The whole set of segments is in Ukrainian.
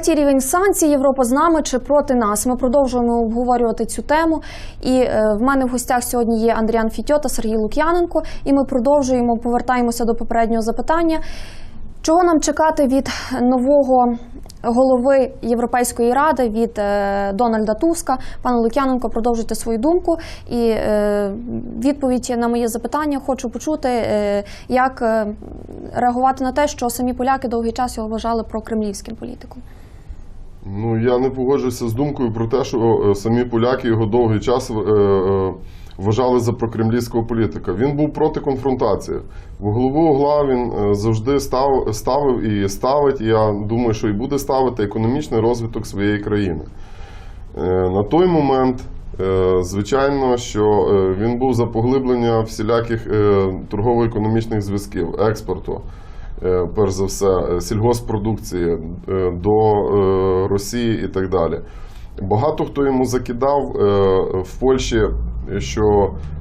Третій рівень санкцій Європа з нами чи проти нас. Ми продовжуємо обговорювати цю тему. І е, в мене в гостях сьогодні є Андріан Фітьо та Сергій Лук'яненко. І ми продовжуємо повертаємося до попереднього запитання. Чого нам чекати від нового голови Європейської ради від е, Дональда Туска? Пане Лук'яненко, продовжуйте свою думку. І е, відповідь на моє запитання хочу почути, як реагувати на те, що самі поляки довгий час його вважали прокремлівським політиком. Ну я не погоджуюся з думкою про те, що е, самі поляки його довгий час е, е, вважали за прокремлівського політика. Він був проти конфронтації. В голову угла він завжди став, ставив і ставить. І я думаю, що і буде ставити економічний розвиток своєї країни. На той момент, звичайно, що він був за поглиблення всіляких торгово-економічних зв'язків, експорту, перш за все, е, сільгоспродукції е, до е, Росії і так далі. Багато хто йому закидав е, в Польщі, що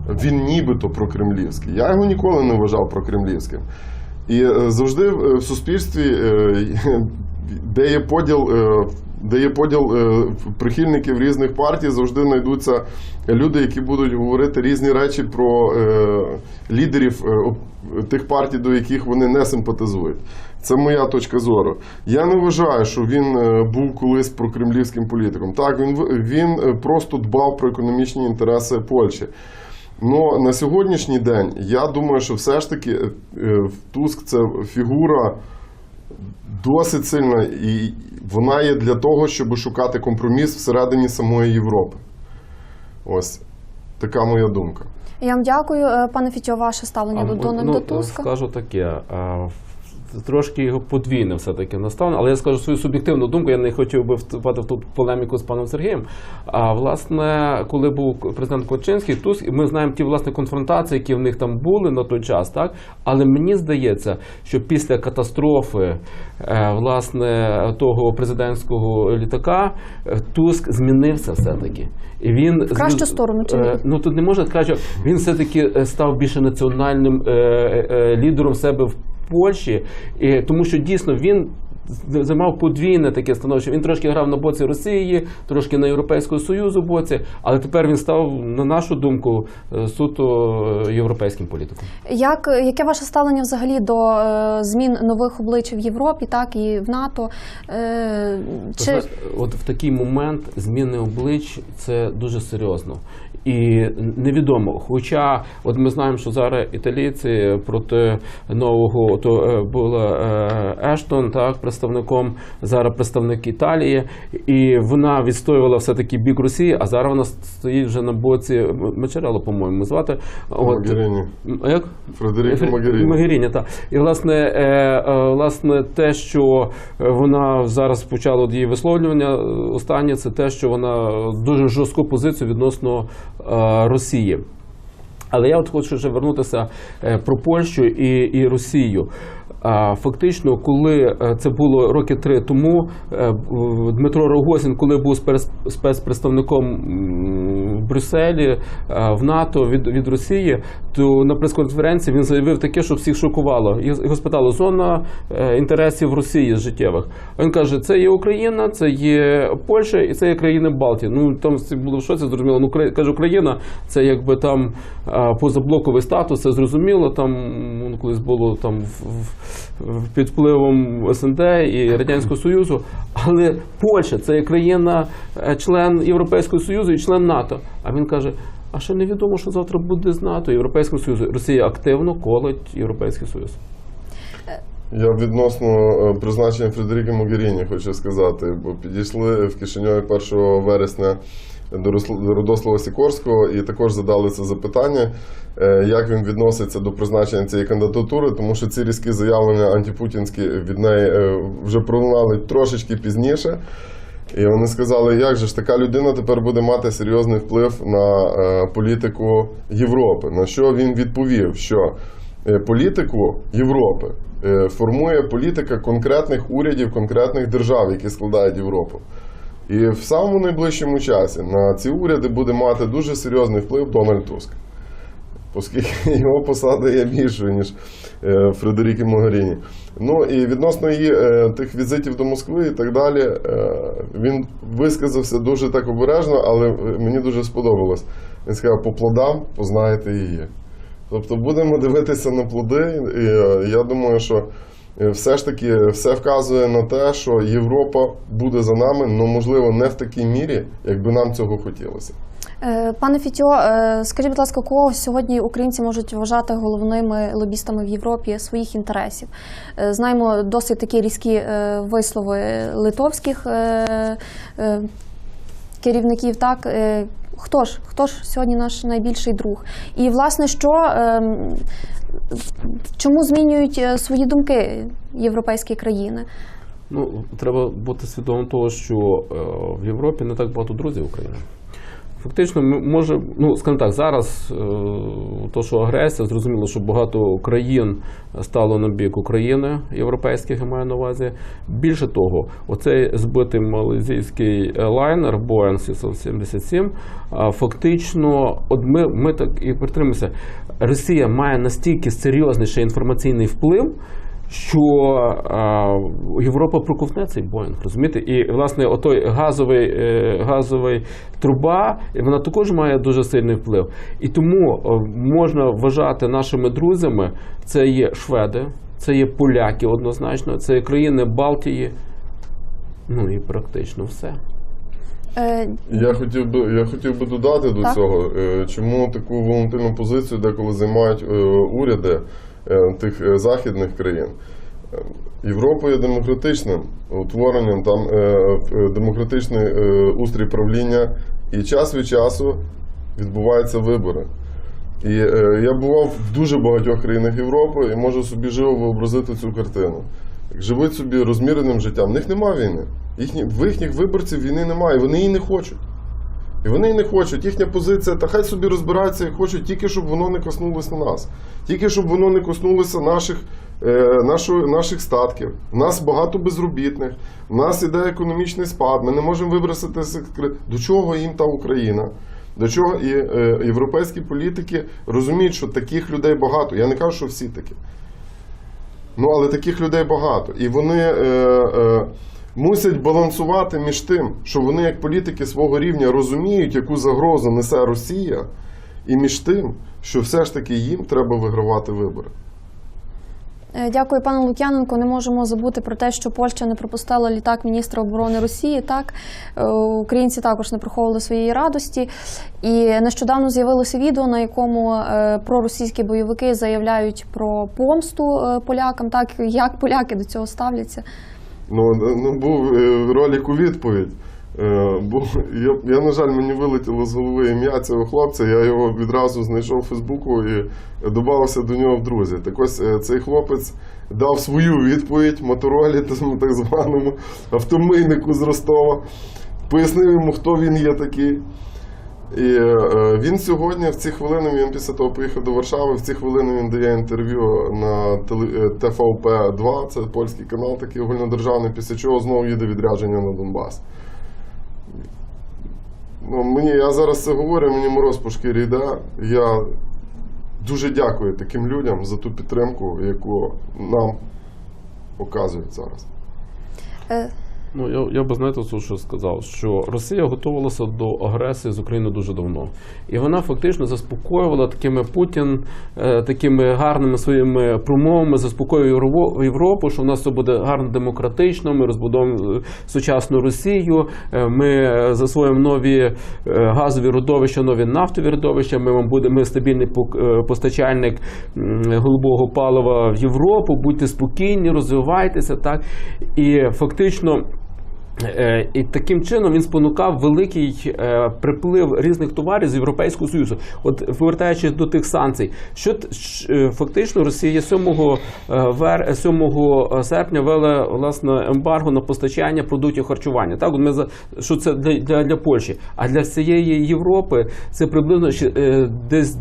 він нібито прокремлівський. Я його ніколи не вважав прокремлівським. І е, завжди в суспільстві, е, де є поділ, е, де є поділ е, прихильників різних партій, завжди знайдуться люди, які будуть говорити різні речі про е, лідерів е, тих партій, до яких вони не симпатизують. Це моя точка зору. Я не вважаю, що він був колись прокремлівським політиком. Так, він, він просто дбав про економічні інтереси Польщі. Ну на сьогоднішній день я думаю, що все ж таки Туск це фігура досить сильна, і вона є для того, щоб шукати компроміс всередині самої Європи. Ось така моя думка. Я вам дякую, Е, пане Фітьо, ваше ставлення до Дональда ну, Туска. Скажу таке. Трошки його подвійне все-таки наставлення, але я скажу свою суб'єктивну думку, я не хотів би вступати в ту полеміку з паном Сергієм. А власне, коли був президент Кочинський, Туск, ми знаємо ті власне конфронтації, які в них там були на той час, так? Але мені здається, що після катастрофи е, власне того президентського літака е, Туск змінився все-таки. І він В кращу сторону чи ні? Е, Ну тут не можна сказати, що він все-таки е, став більше національним лідером себе в Польщі, тому що дійсно він. Займав подвійне таке становище. Він трошки грав на боці Росії, трошки на Європейського Союзу боці, але тепер він став, на нашу думку, е, суто е, європейським політиком. Як яке ваше ставлення взагалі до е, змін нових облич в Європі, так і в НАТО? Е, чи От в такий момент зміни облич це дуже серйозно. І невідомо. Хоча, от ми знаємо, що зараз італійці проти нового то була Ештон, так, представником, зараз представник Італії, і вона відстоювала все-таки бік Росії, а зараз вона стоїть вже на боці Мачарело, по-моєму, звати. Могеріні. М, Як? Фредеріко Фре- Могеріні. Могеріні, так. І власне, е, е, власне, те, що вона зараз почала її висловлювання останнє, це те, що вона дуже жорстку позицію відносно е, Росії. Але я от хочу ще вернутися про Польщу і, і Росію. Фактично, коли е, це було роки три тому, е, Дмитро Рогозін, коли був спец- спецпредставником в Брюсселі е, в НАТО від, від Росії, то на прес-конференції він заявив таке, що всіх шокувало. Його спитали зона інтересів Росії життєвих. Він каже: це є Україна, це є Польща і це є країни Балтії. Ну там були в шоці, зрозуміло. Ну каже, Україна це якби там позаблоковий статус, це зрозуміло. Там ну, колись було там в- під впливом СНД і Радянського Союзу. Але Польща це є країна, е, член Європейського Союзу і член НАТО. А він каже. А ще невідомо, що завтра буде з НАТО, Європейського Союзу. Росія активно колить Європейський Союз. Я відносно е, призначення Фредеріки Могеріні хочу сказати, бо підійшли в Кишиньові 1 вересня до Родослава Сікорського і також задали це запитання, е, як він відноситься до призначення цієї кандидатури, тому що ці різкі заявлення антипутінські від неї е, вже пролунали трошечки пізніше. І вони сказали, як же ж така людина тепер буде мати серйозний вплив на е, політику Європи. На що він відповів, що політику Європи формує політика конкретних урядів, конкретних держав, які складають Європу. І в самому найближчому часі на ці уряди буде мати дуже серйозний вплив Дональд Туск. Оскільки його посада є більшою, ніж е, Фредеріки Могаріні. Ну і відносно її е, тих візитів до Москви і так далі, е, він висказався дуже так обережно, але мені дуже сподобалось. Він сказав, по плодам познаєте її. Тобто будемо дивитися на плоди, і я думаю, що все ж таки все вказує на те, що Європа буде за нами, але можливо не в такій мірі, як би нам цього хотілося. Е, Пане Фітьо, е, скажіть, будь ласка, кого сьогодні українці можуть вважати головними лобістами в Європі своїх інтересів? Е, Знаємо досить такі різкі е, вислови литовських е, е, керівників. Так Е, хто ж хто ж сьогодні наш найбільший друг? І власне, що е, чому змінюють е, свої думки європейські країни? Ну, треба бути свідомим того, що е, в Європі не так багато друзів України. Фактично, може, ну скажімо так, зараз е, то, що агресія, зрозуміло, що багато країн стало на бік України, європейських я маю на увазі. Більше того, оцей збитий малазійський лайнер Boeing 777, а, фактично, от ми, ми так і притримуємося. Росія має настільки серйозний ще інформаційний вплив що а, Європа проковтне цей Боїнг, розумієте? І власне отой газовий, е, газовий труба, вона також має дуже сильний вплив. І тому е, можна вважати нашими друзями, це є шведи, це є поляки однозначно, це є країни Балтії. Ну і практично все. Е, Я хотів би, я хотів би додати до Так. цього, чому таку волонтерну позицію деколи займають уряди тих е, західних країн. Е, Європа є демократичним утворенням, там е, е, демократичний е, устрій правління, і час від часу відбуваються вибори. І е, я бував в дуже багатьох країнах Європи і можу собі живо вообразити цю картину. Живуть собі розміреним життям, в них нема війни. В їхніх виборців війни немає, вони її не хочуть. І вони не хочуть. Їхня позиція, та хай собі розбираються і хочуть тільки, щоб воно не коснулося нас. Тільки щоб воно не коснулося наших, е, нашої, наших статків. У нас багато безробітних, у нас іде економічний спад, ми не можемо вибросити До чого їм та Україна? До чого і е, європейські політики розуміють, що таких людей багато. Я не кажу, що всі такі. Ну, але таких людей багато. І вони е, е, мусять балансувати між тим, що вони, як політики свого рівня, розуміють, яку загрозу несе Росія, і між тим, що все ж таки їм треба вигравати вибори. Е, Дякую, пане Лук'яненко. Не можемо забути про те, що Польща не пропустила літак міністра оборони Росії. Так Е, українці також не приховували своєї радості. І нещодавно з'явилося відео, на якому е, проросійські бойовики заявляють про помсту полякам. Так як поляки до цього ставляться? Ну, ну був е, в роліку відповідь. Е, Був, я, я, на жаль, мені вилетіло з голови ім'я цього хлопця. Я його відразу знайшов у Фейсбуку і додався до нього в друзі. Так ось е, цей хлопець дав свою відповідь моторолі, так званому автомийнику з Ростова. Пояснив йому, хто він є такий. І е, він сьогодні, в ці хвилини, він після того поїхав до Варшави, в ці хвилини він дає інтерв'ю на ТВП 2 це польський канал, такий огульнодержавний, після чого знову їде відрядження на Донбас. Ну, мені, я зараз це говорю, мені мороз по шкірі йде. Я дуже дякую таким людям за ту підтримку, яку нам оказують зараз. Ну, я, я би знаєте, що сказав, що Росія готувалася до агресії з України дуже давно. І вона фактично заспокоювала такими Путін, е, такими гарними своїми промовами, заспокоює Євро- Європу, що в нас все буде гарно демократично, ми розбудовуємо е, сучасну Росію, е, ми е, засвоїмо нові е, газові родовища, нові нафтові родовища, ми вам будемо стабільний постачальник голубого палива в Європу, будьте спокійні, розвивайтеся. Так? І фактично. Е, І таким чином він спонукав великий е, приплив різних товарів з Європейського Союзу. От повертаючись до тих санкцій, що е, фактично Росія 7, е, вер, 7 серпня ввела власне ембарго на постачання продуктів харчування. Так, от ми за що це для, для, для Польщі, а для всієї Європи це приблизно десь.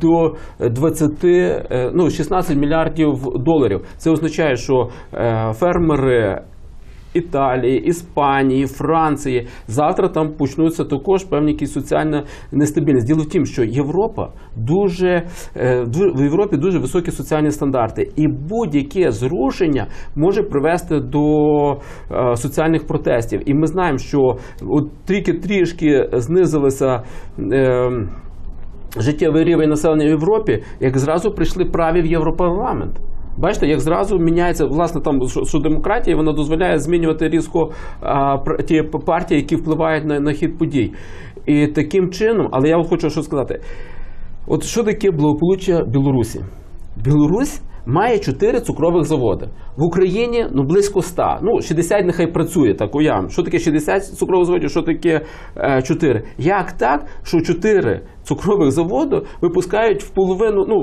До 20, е, ну 16 мільярдів доларів. Це означає, що фермери Італії, Іспанії, Франції. Завтра там почнуться також певні якісь соціальна нестабільність. Діло в тім, що Європа дуже е, в Європі дуже високі соціальні стандарти, і будь-яке зрушення може привести до е, соціальних протестів. І ми знаємо, що от тільки трішки знизилися. Е, життєвий рівень населення в Європі, як зразу прийшли праві в Європарламент. Бачите, як зразу міняється власне там, що, демократія вона дозволяє змінювати різко а, ті партії, які впливають на, на хід подій. І таким чином, але я вам хочу що сказати: от що таке благополуччя Білорусі? Білорусь має 4 цукрових заводи. В Україні ну близько 100. Ну, 60 нехай працює, так уявимо. Що таке 60 цукрових заводів, що таке е, 4? Як так, що 4 цукрових заводи випускають в половину, ну,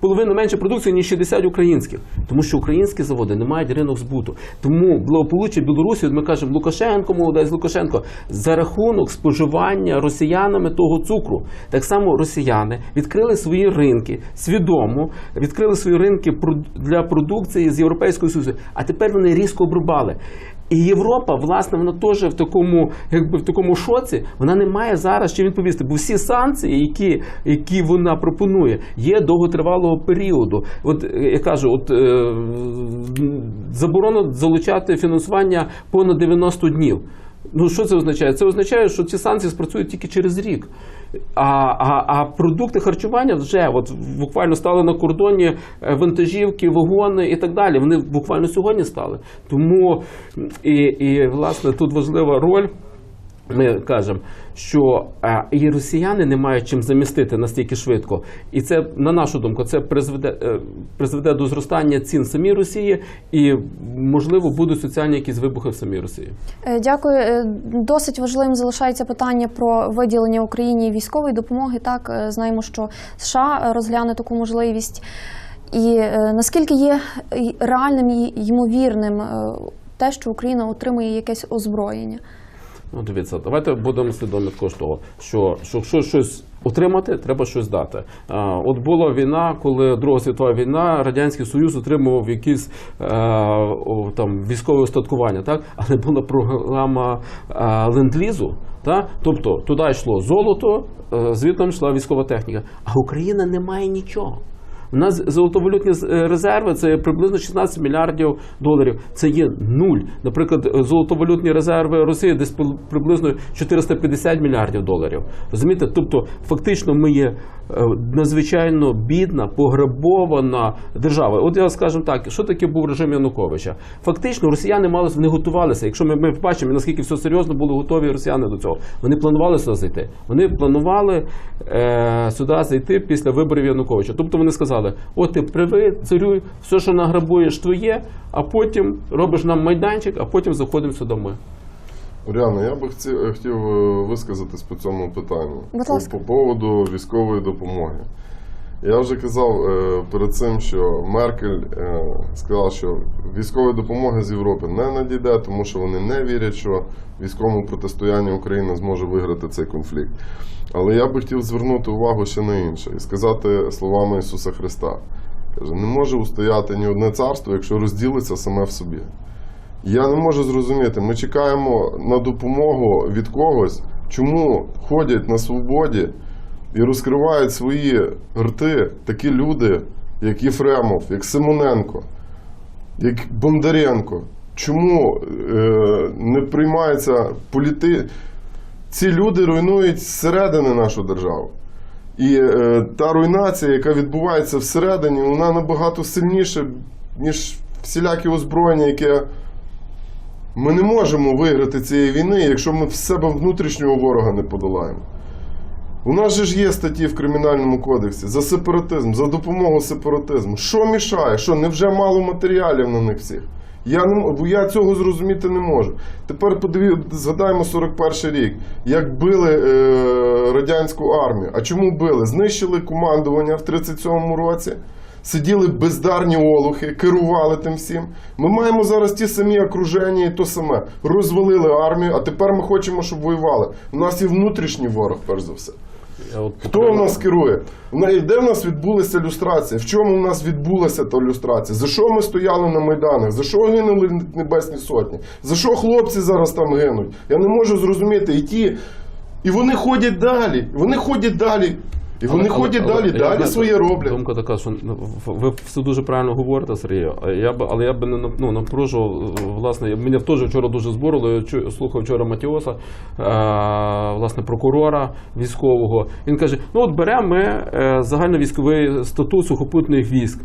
половину менше продукції, ніж 60 українських? Тому що українські заводи не мають ринок збуту. Тому благополуччя Білорусі, ми кажемо, Лукашенко, молодець Лукашенко, за рахунок споживання росіянами того цукру. Так само росіяни відкрили свої ринки свідомо, відкрили свої ринки для продукції з Європейського Союзу, а тепер вони різко обрубали. І Європа, власне, вона теж в такому, якби в такому шоці, вона не має зараз чим відповісти, бо всі санкції, які, які вона пропонує, є довготривалого періоду. От е, я кажу, от е, заборона залучати фінансування понад 90 днів. Ну, що це означає? Це означає, що ці санкції спрацюють тільки через рік. А, а, а продукти харчування вже от буквально стали на кордоні е, вантажівки, вагони і так далі. Вони буквально сьогодні стали. Тому і, і власне тут важлива роль. Ми кажемо, що е, і росіяни не мають чим замістити настільки швидко, і це на нашу думку, це призведе, е, призведе до зростання цін самій Росії, і можливо будуть соціальні якісь вибухи в самій Росії. Е, Дякую. Досить важливим залишається питання про виділення Україні військової допомоги. Так знаємо, що США розгляне таку можливість. І наскільки є реальним і ймовірним те, що Україна отримує якесь озброєння? Ну, дивіться, давайте будемо свідомі також того, що, що якщо щось отримати, треба щось дати. А, от була війна, коли Друга світова війна, Радянський Союз отримував якісь е, там військове устаткування, так? але була програма е, ленд-лізу. Тобто туди йшло золото, е, звідти йшла військова техніка. А Україна не має нічого. У нас золотовалютні е, резерви це приблизно 16 мільярдів доларів. Це є нуль. Наприклад, е, золотовалютні резерви Росії десь приблизно 450 мільярдів доларів. Розумієте? Тобто, фактично, ми є е, надзвичайно бідна, пограбована держава. От я скажу так, що таке був режим Януковича? Фактично, росіяни мали не готувалися. Якщо ми, ми бачимо, наскільки все серйозно були готові росіяни до цього. Вони планували сюди зайти. Вони планували е, сюди зайти після виборів Януковича. Тобто вони сказали: от ти приви, царюй, все, що награбуєш, твоє, а потім робиш нам майданчик, а потім заходимо сюди ми. Оріана, я би хці- хотів е, висказатись по цьому питанню Будь ласка. по поводу військової допомоги. Я вже казав е, перед цим, що Меркель е, сказала, що військової допомоги з Європи не надійде, тому що вони не вірять, що військовому протистоянні Україна зможе виграти цей конфлікт. Але я би хотів звернути увагу ще на інше і сказати словами Ісуса Христа. Каже, не може устояти ні одне царство, якщо розділиться саме в собі. Я не можу зрозуміти, ми чекаємо на допомогу від когось, чому ходять на свободі і розкривають свої рти такі люди, як Єфремов, як Симоненко, як Бондаренко. Чому е, не приймається політи... Ці люди руйнують зсередини нашу державу. І е, та руйнація, яка відбувається всередині, вона набагато сильніша, ніж всілякі озброєння, яке ми не можемо виграти цієї війни, якщо ми в себе внутрішнього ворога не подолаємо. У нас же ж є статті в Кримінальному кодексі за сепаратизм, за допомогу сепаратизму. Що мішає? Що невже мало матеріалів на них всіх? Я не бо я цього зрозуміти не можу. Тепер подиві, згадаємо 41 рік, як били е, радянську армію. А чому били? Знищили командування в 37-му році. Сиділи бездарні олухи, керували тим всім. Ми маємо зараз ті самі окруження і то саме. Розвалили армію, а тепер ми хочемо, щоб воювали. У нас є внутрішній ворог, перш за все. От Хто в нас керує? Де в нас відбулася люстрація? В чому в нас відбулася та люстрація? За що ми стояли на майданах? За що гинули небесні сотні? За що хлопці зараз там гинуть? Я не можу зрозуміти. І ті, і вони ходять далі. Вони ходять далі. І вони Але- ходять але- далі, але, далі знаєте, своє роблять. Думка така, що ну, ви все дуже правильно говорите, Сергію. А Я б, але я би не ну, напружував. Власне, мене теж вчора дуже збурило. Я чу- слухав вчора Матіоса, е, власне, прокурора військового. Він каже: ну от беремо ми е, загальновійськовий статут сухопутних військ.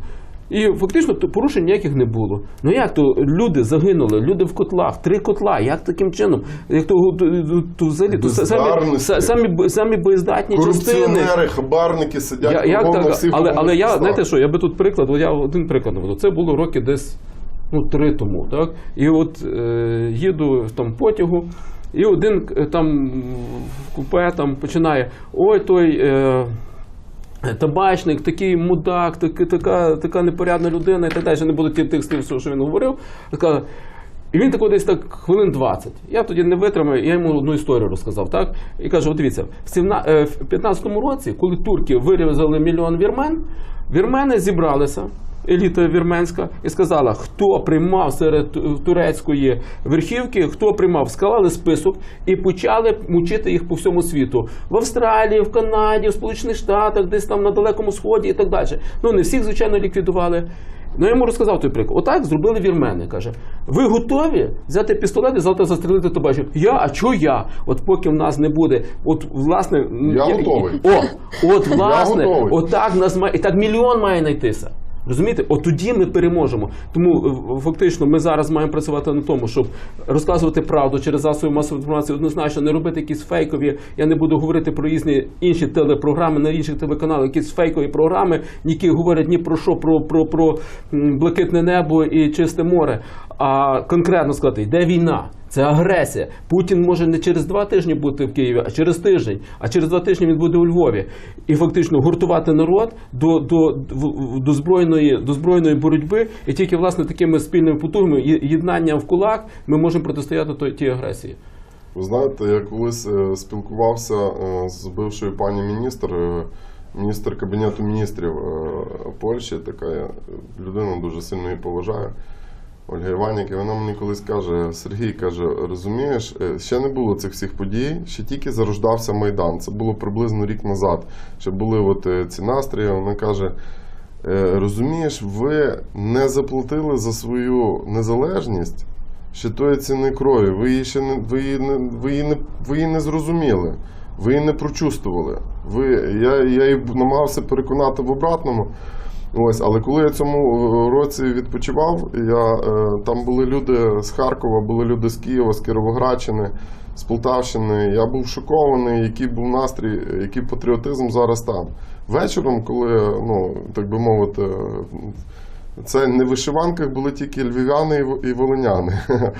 І фактично порушень ніяких не було. Ну як то люди загинули, люди в котлах, три котла. Як таким чином? Як то, то, то, то взагалі то самі, самі, самі боєздатні частини. Хабарники сидять Я, як так, всіх але, але я, знаєте що, я би тут приклад, я один приклад наведу. Це було роки десь ну, три тому. Так? І от е, їду в там потягу, і один е, там в купе там починає: ой, той. Е, Табачник, такий мудак, таки, така, така непорядна людина і так далі. Не буду ті- тих слів, що він говорив. І він тако десь так хвилин 20. Я тоді не витримав, я йому одну історію розказав. Так? І кажу: от дивіться, в сімна- е, в 15-му році, коли турки вирізали мільйон вірмен, вірмени зібралися. Еліта вірменська і сказала, хто приймав серед турецької верхівки, хто приймав, склали список і почали мучити їх по всьому світу в Австралії, в Канаді, в Сполучених Штатах, десь там на далекому сході і так далі. Ну не всіх, звичайно, ліквідували. Ну я йому розказав той приклад. Отак зробили вірмени. Каже: ви готові взяти пістолет і завтра застрелити табачок? Я, а чого я? От поки в нас не буде, от власне, м, Я готовий. О, от власне, готовий. отак нас має і так мільйон має знайтися. Розумієте, от тоді ми переможемо. Тому е, фактично ми зараз маємо працювати на тому, щоб розказувати правду через засоби масової інформації, однозначно не робити якісь фейкові. Я не буду говорити про різні інші телепрограми на інших телеканалах, якісь фейкові програми, які говорять ні про що, про, про, про блакитне небо і чисте море. А конкретно сказати, йде війна. Це агресія. Путін може не через два тижні бути в Києві, а через тиждень. А через два тижні він буде у Львові. І фактично гуртувати народ до, до, до, збройної, до збройної боротьби. І тільки власне такими спільними потугами, єднанням в кулак, ми можемо протистояти той- тій агресії. Ви знаєте, я колись е, спілкувався е, з бившою пані міністр, е, міністр Кабінету міністрів Польщі, така я людина дуже сильно її поважаю. Ольга Іванік, і вона мені колись каже: Сергій каже, розумієш, е, ще не було цих всіх подій, ще тільки зарождався Майдан. Це було приблизно рік назад. Ще були от е, ці настрої. Вона каже: «Е, розумієш, ви не заплатили за свою незалежність ще тої ціни крові. Ви її ще не ви її не ви її не ви її не зрозуміли, ви її не прочувствували. Ви я, я її намагався переконати в обратному. Ось, але коли я цьому е, році відпочивав, я, е, там були люди з Харкова, були люди з Києва, з Кіровоградщини, з Полтавщини. Я був шокований, який був настрій, який патріотизм зараз там. Вечором, коли, ну, так би мовити, це не в вишиванках були тільки львів'яни і волиняни.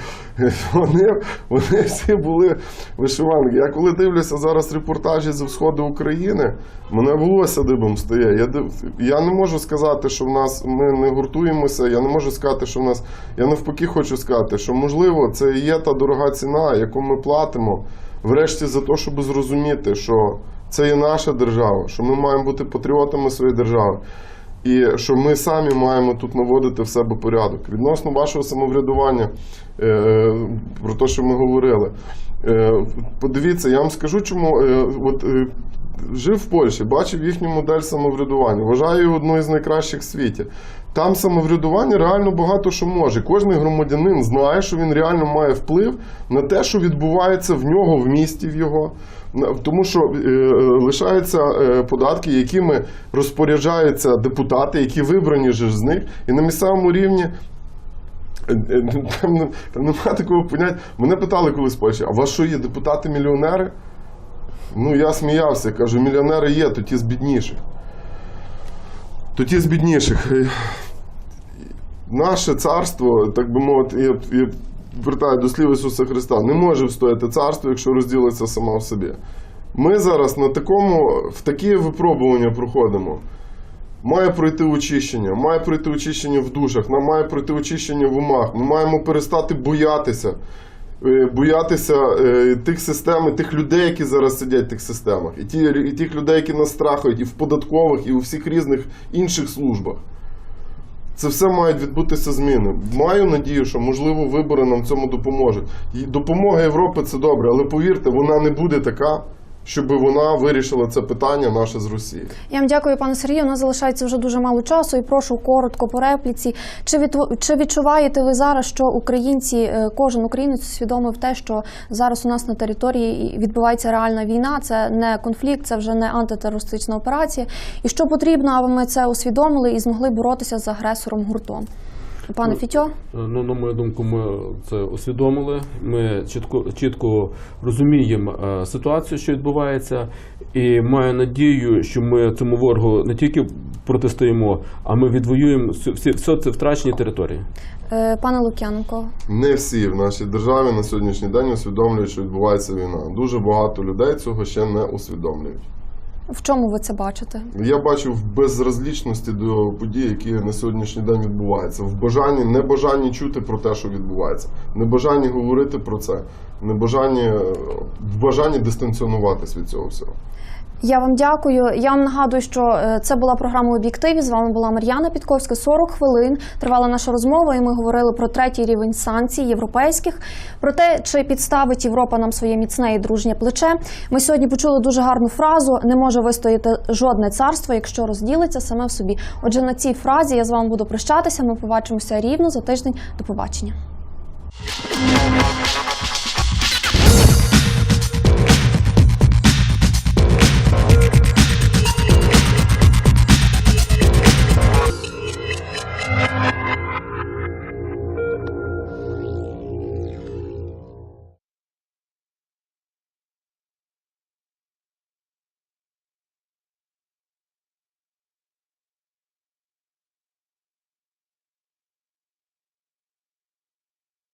Вони, вони всі були вишиванки. Я коли дивлюся зараз репортажі зі сходу України, мене волосся дибом стає. Я, я не можу сказати, що в нас ми не гуртуємося. Я не можу сказати, що в нас. Я навпаки хочу сказати, що можливо це і є та дорога ціна, яку ми платимо, врешті за те, щоб зрозуміти, що це є наша держава, що ми маємо бути патріотами своєї держави. І що ми самі маємо тут наводити в себе порядок. Відносно вашого самоврядування, е, про те, що ми говорили. Е, подивіться, я вам скажу, чому е, от, е, жив в Польщі, бачив їхню модель самоврядування. Вважаю її одною з найкращих в світі. Там самоврядування реально багато що може. Кожен громадянин знає, що він реально має вплив на те, що відбувається в нього, в місті в його. На- Тому що е, лишаються е, податки, якими розпоряджаються депутати, які вибрані ж з них, і на місцевому рівні. е, е, Там, там немає такого поняття. Мене питали колись Польщі, а у вас що є депутати-мільйонери? Ну, я сміявся, кажу, мільйонери є, то ті з бідніших. То ті з бідніших. Е, Наше царство, так би мовити, вертаю до слів Ісуса Христа, не може встояти царство, якщо розділиться сама в собі. Ми зараз на такому, в такі випробування проходимо. Має пройти очищення, має пройти очищення в душах, нам має пройти очищення в умах. Ми маємо перестати боятися е, боятися е, тих систем, тих людей, які зараз сидять в тих системах, і тих людей, які нас страхають, і в податкових, і у всіх різних інших службах. Це все мають відбутися зміни. Маю надію, що можливо вибори нам цьому допоможуть. Допомога Європи це добре, але повірте, вона не буде така, щоб вона вирішила це питання наше з Росії. Я вам дякую, пане Сергію. У нас залишається вже дуже мало часу, і прошу коротко по репліці. Чи від чи відчуваєте ви зараз, що українці, е, кожен українець усвідомив те, що зараз у нас на території відбувається реальна війна? Це не конфлікт, це вже не антитерористична операція. І що потрібно, аби ми це усвідомили і змогли боротися з агресором гуртом? Пане Фітьо? Е, Ну, на мою думку, ми це усвідомили. Ми чітко, чітко розуміємо е, ситуацію, що відбувається, і маю надію, що ми цьому ворогу не тільки протистоїмо, а ми відвоюємо всі, все це втрачені території. Е, Пане Лук'яненко, Не всі в нашій державі на сьогоднішній день усвідомлюють, що відбувається війна. Дуже багато людей цього ще не усвідомлюють. В чому ви це бачите? Я бачу в безразлічності до подій, які на сьогоднішній день відбуваються, в бажанні, небажанні чути про те, що відбувається, небажанні говорити про це, небажанні бажанні дистанціонуватись від цього всього. Я вам дякую. Я вам нагадую, що е, це була програма об'єктиві. З вами була Мар'яна Підковська. 40 хвилин тривала наша розмова, і ми говорили про третій рівень санкцій європейських, про те, чи підставить Європа нам своє міцне і дружнє плече. Ми сьогодні почули дуже гарну фразу: не може вистояти жодне царство, якщо розділиться саме в собі. Отже, на цій фразі я з вами буду прощатися. Ми побачимося рівно за тиждень. До побачення.